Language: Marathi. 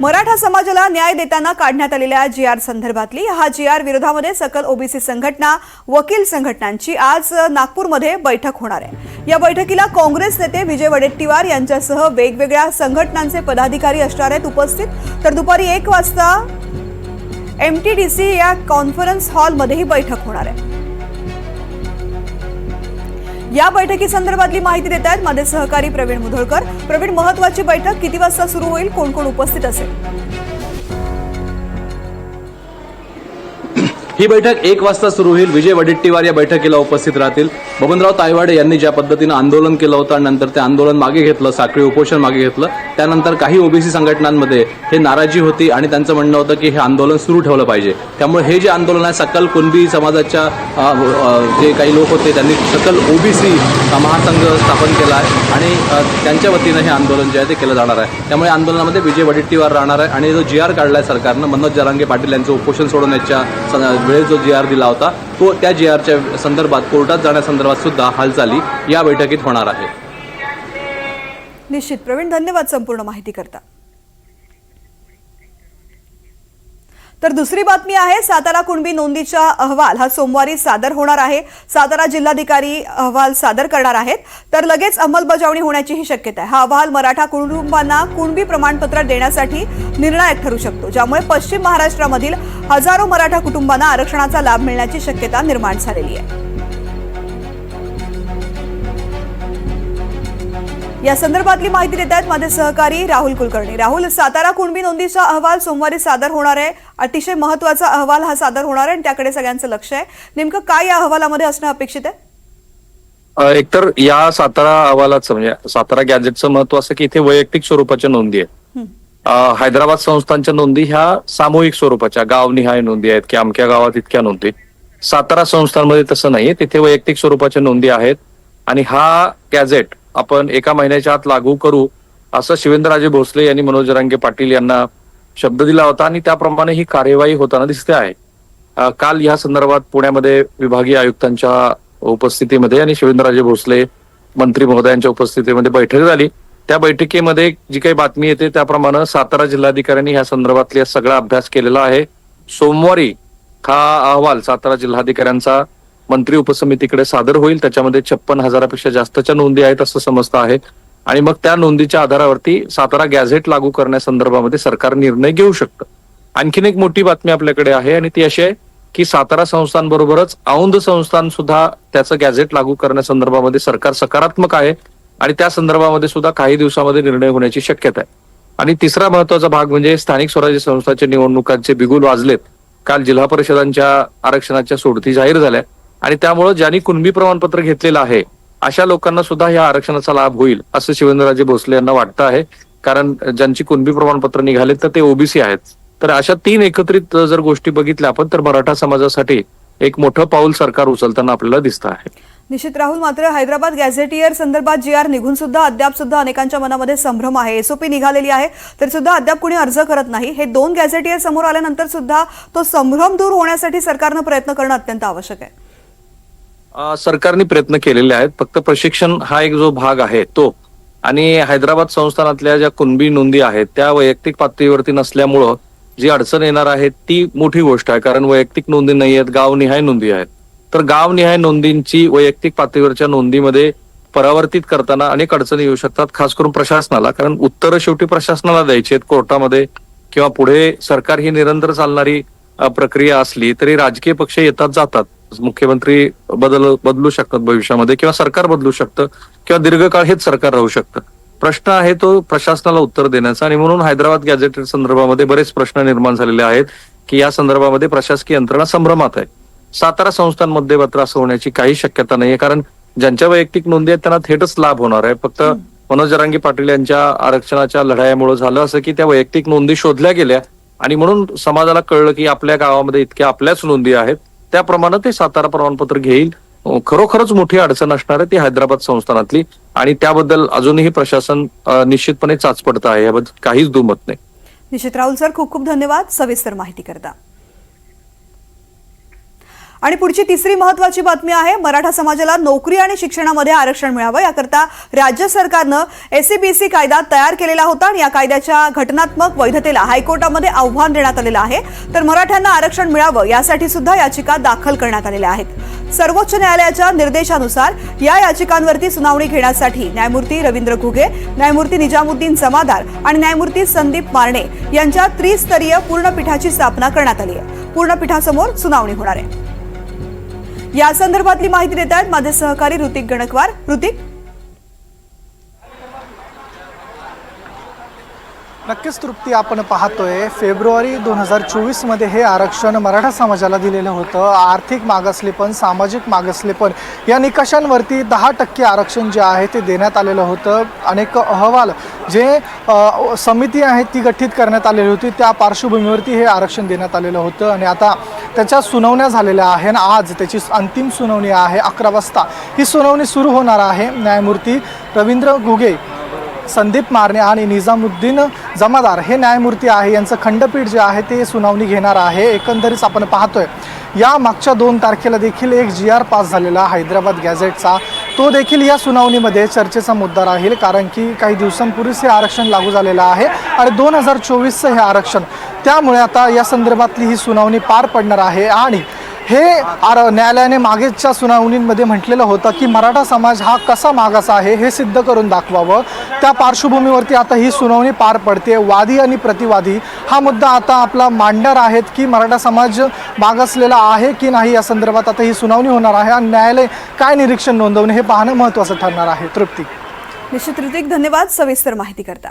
मराठा समाजाला न्याय देताना काढण्यात आलेल्या जी आर संदर्भातली हा जी आर विरोधामध्ये सकल ओबीसी संघटना वकील संघटनांची आज नागपूरमध्ये बैठक होणार आहे. या बैठकीला काँग्रेस नेते विजय वडेट्टीवार यांच्यासह वेगवेगळ्या संघटनांचे पदाधिकारी असणार आहेत उपस्थित. तर दुपारी एक वाजता एम टी डी सी या कॉन्फरन्स हॉलमध्ये ही बैठक होणार आहे. या बैठकीसंदर्भातली माहिती देत आहेत माझे सहकारी प्रवीण मुधोळकर. प्रवीण महत्वाची बैठक किती वाजता सुरू होईल? कोण कोण उपस्थित असेल? ही बैठक एक वाजता सुरू होईल. विजय वडेट्टीवार या बैठकीला उपस्थित राहतील. बबनराव तायवाडे यांनी ज्या पद्धतीनं आंदोलन केलं होतं आणि नंतर ते आंदोलन मागे घेतलं साखळी उपोषण मागे घेतलं त्यानंतर काही ओबीसी संघटनांमध्ये हे नाराजी होती आणि त्यांचं म्हणणं होतं की हे आंदोलन सुरू ठेवलं पाहिजे. त्यामुळे हे जे आंदोलन आहे सकल कुणबी समाजाच्या जे काही लोक होते त्यांनी सकल ओबीसी महासंघ स्थापन केला आहे आणि त्यांच्या वतीनं हे आंदोलन जे आहे ते केलं जाणार आहे. त्यामुळे आंदोलनामध्ये विजय वडेट्टीवार राहणार आहे आणि जो जी आर काढला आहे सरकारनं मनोज जरांगे पाटील यांचं उपोषण सोडवण्याच्या वेळेस जो जी आर दिला होता तो त्या जी आरच्या संदर्भात कोर्टात जाण्यासंदर्भात सुद्धा हालचाली या बैठकीत होणार आहे. निश्चित. प्रवीण धन्यवाद संपूर्ण माहिती करता तर दुसरी बातमी आहे सातारा कुणबी नोंदीचा अहवाल हा सोमवारी सादर होणार आहे. सातारा जिल्हाधिकारी अहवाल सादर करणार आहेत. तर लगेच अंमलबजावणी होण्याची ही शक्यता आहे. हा अहवाल मराठा कुटुंबांना कुणबी प्रमाणपत्र देण्यासाठी निर्णायक ठरू शकतो. ज्यामुळे पश्चिम महाराष्ट्रामधील हजारो मराठा कुटुंबांना आरक्षणाचा लाभ मिळण्याची शक्यता निर्माण झालेली आहे. या संदर्भातली माहिती देत आहेत माझे सहकारी राहुल कुलकर्णी. राहुल सातारा कुणबी नोंदीचा अहवाल सोमवारी सादर होणार आहे. अतिशय महत्त्वाचा अहवाल हा सादर होणार आहे आणि त्याकडे सगळ्यांचं लक्ष आहे. नेमकं काय या अहवालामध्ये असणं अपेक्षित आहे? एकतर या सातारा अहवालाचं म्हणजे सातारा गॅजेटचं महत्त्व असं की इथे वैयक्तिक स्वरूपाच्या नोंदी आहेत. हैदराबाद संस्थांच्या नोंदी ह्या सामूहिक स्वरूपाच्या गावनिहाय नोंदी आहेत की अमक्या गावात इतक्या नोंदी. सातारा संस्थांमध्ये तसं नाहीये तिथे वैयक्तिक स्वरूपाच्या नोंदी आहेत. आणि हा गॅझेट आपण एका महिन्याच्या आत लागू करू असं शिवेंद्रराजे भोसले यांनी मनोज जरांगे पाटील यांना शब्द दिला होता आणि त्याप्रमाणे ही कार्यवाही होताना दिसते आहे. काल या संदर्भात पुण्यामध्ये विभागीय आयुक्तांच्या उपस्थितीमध्ये आणि शिवेंद्रराजे भोसले मंत्री महोदयांच्या उपस्थितीमध्ये बैठक झाली. त्या बैठकीमध्ये जी काही बातमी येते त्याप्रमाणे सातारा जिल्हाधिकाऱ्यांनी ह्या संदर्भातला सगळा अभ्यास केलेला आहे. सोमवारी हा अहवाल सातारा जिल्हाधिकाऱ्यांचा मंत्री उपसमितीकडे सादर होईल त्याच्यामध्ये छप्पन हजारापेक्षा जास्तच्या नोंदी आहेत असं समजतं आहे. आणि मग त्या नोंदीच्या आधारावरती सातारा गॅझेट लागू करण्यासंदर्भामध्ये सरकार निर्णय घेऊ शकतं. आणखीन एक मोठी बातमी आपल्याकडे आहे आणि ती अशी आहे की सातारा संस्थांबरोबरच औंध संस्थान सुद्धा त्याचं गॅझेट लागू करण्यासंदर्भामध्ये सरकार सकारात्मक आहे आणि त्या संदर्भामध्ये सुद्धा काही दिवसामध्ये निर्णय होण्याची शक्यता आहे. आणि तिसरा महत्त्वाचा भाग म्हणजे स्थानिक स्वराज्य संस्थांच्या निवडणुकांचे बिगुल वाजलेत. काल जिल्हा परिषदांच्या आरक्षणाच्या सोडती जाहीर झाल्या. आणि त्यामुळे ज्यांनी कुणबी प्रमाणपत्र घेतलेलं आहे अशा लोकांना सुद्धा या आरक्षणाचा लाभ होईल असं शिवेंद्रराजे भोसले यांना वाटतं आहे. कारण ज्यांची कुणबी प्रमाणपत्र निघाले तर ते ओबीसी आहेत. तर अशा तीन एकत्रित जर गोष्टी बघितल्या आपण तर मराठा समाजासाठी एक मोठं पाऊल सरकार उचलताना आपल्याला दिसतं आहे. निश्चित राहुल मात्र हैदराबाद गॅझेटियर संदर्भात जी आर निघून सुद्धा अद्याप सुद्धा अनेकांच्या मनामध्ये संभ्रम आहे. एसओपी निघालेली आहे तरी सुद्धा अद्याप कुणी अर्ज करत नाही. हे दोन गॅझेटियर समोर आल्यानंतर सुद्धा तो संभ्रम दूर होण्यासाठी सरकारनं प्रयत्न करणं अत्यंत आवश्यक आहे. सरकारने प्रयत्न केलेले आहेत. फक्त प्रशिक्षण हा एक जो भाग आहे तो. आणि हैदराबाद संस्थानातल्या ज्या कुणबी नोंदी आहेत त्या वैयक्तिक पातळीवरती नसल्यामुळं जी अडचण येणार आहे ती मोठी गोष्ट आहे. कारण वैयक्तिक नोंदी नाही आहेत गावनिहाय नोंदी आहेत. तर गावनिहाय नोंदींची वैयक्तिक पातळीवरच्या नोंदीमध्ये परावर्तित करताना अनेक अडचणी येऊ शकतात खास करून प्रशासनाला. कारण उत्तरं शेवटी प्रशासनाला द्यायची आहेत कोर्टामध्ये किंवा पुढे सरकार ही निरंतर चालणारी प्रक्रिया असली तरी राजकीय पक्ष येतात जातात. मुख्यमंत्री बदल बदलू शकतात भविष्यामध्ये किंवा सरकार बदलू शकतं किंवा दीर्घकाळ हेच सरकार राहू शकतं. प्रश्न आहे तो प्रशासनाला उत्तर देण्याचा आणि म्हणून हैदराबाद गॅझेट संदर्भामध्ये बरेच प्रश्न निर्माण झालेले आहेत की या संदर्भामध्ये प्रशासकीय यंत्रणा संभ्रमात आहे. सातारा संस्थांमध्ये मात्र असं होण्याची काही शक्यता नाहीये कारण ज्यांच्या वैयक्तिक नोंदी आहेत त्यांना थेटच लाभ होणार आहे. फक्त मनोज जरांगी पाटील यांच्या आरक्षणाच्या लढायामुळे झालं असं की त्या वैयक्तिक नोंदी शोधल्या गेल्या आणि म्हणून समाजाला कळलं की आपल्या गावामध्ये इतक्या आपल्याच नोंदी आहेत. त्याप्रमाणे ते सातारा प्रमाणपत्र घेईल. खरोखरच मोठी अडचण असणार आहे ती हैदराबाद संस्थानातली आणि त्याबद्दल अजूनही प्रशासन निश्चितपणे चाचपडत आहे. याबद्दल काहीच दुमत नाही. निश्चित राहुल सर खूप खूप धन्यवाद. सविस्तर माहिती करता. आणि पुढची तिसरी महत्वाची बातमी आहे मराठा समाजाला नोकरी आणि शिक्षणामध्ये आरक्षण मिळावं. याकरता राज्य सरकारनं एससीबीसी कायदा तयार केलेला होता आणि या कायद्याच्या घटनात्मक वैधतेला हायकोर्टामध्ये आव्हान देण्यात आलेलं आहे. तर मराठ्यांना आरक्षण मिळावं यासाठी सुद्धा याचिका दाखल करण्यात आलेल्या आहेत. सर्वोच्च न्यायालयाच्या निर्देशानुसार या याचिकांवरती सुनावणी घेण्यासाठी न्यायमूर्ती रवींद्र घुगे न्यायमूर्ती निजामुद्दीन जमादार आणि न्यायमूर्ती संदीप मारणे यांच्या त्रिस्तरीय पूर्णपीठाची स्थापना करण्यात आली आहे. पूर्णपीठासमोर सुनावणी होणार आहे. या संदर्भातली माहिती देत आहेत माझे सहकारी ऋतिक गणकवार. ऋतिक? नक्कीच तृप्ती आपण पाहतोय. फेब्रुवारी दोन हजार चोवीसमध्ये हे आरक्षण मराठा समाजाला दिलेलं होतं. आर्थिक मागासलेपण सामाजिक मागासलेपण या निकषांवरती दहा टक्के आरक्षण जे आहे ते देण्यात आलेलं होतं. अनेक अहवाल जे समिती आहे ती गठीत करण्यात आलेली होती. त्या पार्श्वभूमीवरती हे आरक्षण देण्यात आलेलं होतं. आणि आता त्याच्या सुनावण्या झालेल्या आहे आणि आज त्याची अंतिम सुनावणी आहे अकरा वाजता. ही सुनावणी सुरू होणार आहे. न्यायमूर्ती रवींद्र घुगे संदीप मारणे आणि निजामुद्दीन जमादार हे न्यायमूर्ती आहे. यांचं खंडपीठ जे आहे ते सुनावणी घेणार आहे. एकंदरीत आपण पाहतोय या मागच्या दोन तारखेला देखील एक जी आर पास झालेला हैदराबाद गॅझेटचा तो देखील या सुनावणीमध्ये चर्चेचा मुद्दा राहील कारण की काही दिवसांपूर्वीच हे आरक्षण लागू झालेलं आहे आणि दोन हजार चोवीसचं हे आरक्षण. त्यामुळे आता या संदर्भातली ही सुनावणी पार पडणार आहे आणि हे आर न्यायालयाने मागेच्या सुनावणींमध्ये म्हटलेलं होतं की मराठा समाज हा कसा मागासा आहे हे सिद्ध करून दाखवावं. त्या पार्श्वभूमीवरती आता ही सुनावणी पार पडते वादी आणि प्रतिवादी हा मुद्दा आता आपला मांडणार आहेत की मराठा समाज मागासलेला आहे की नाही या संदर्भात आता ही सुनावणी होणार आहे आणि न्यायालय काय निरीक्षण नोंदवणे हे पाहणं महत्त्वाचं ठरणार आहे. तृप्ती. निश्चित ऋतिक धन्यवाद. सविस्तर माहिती करता.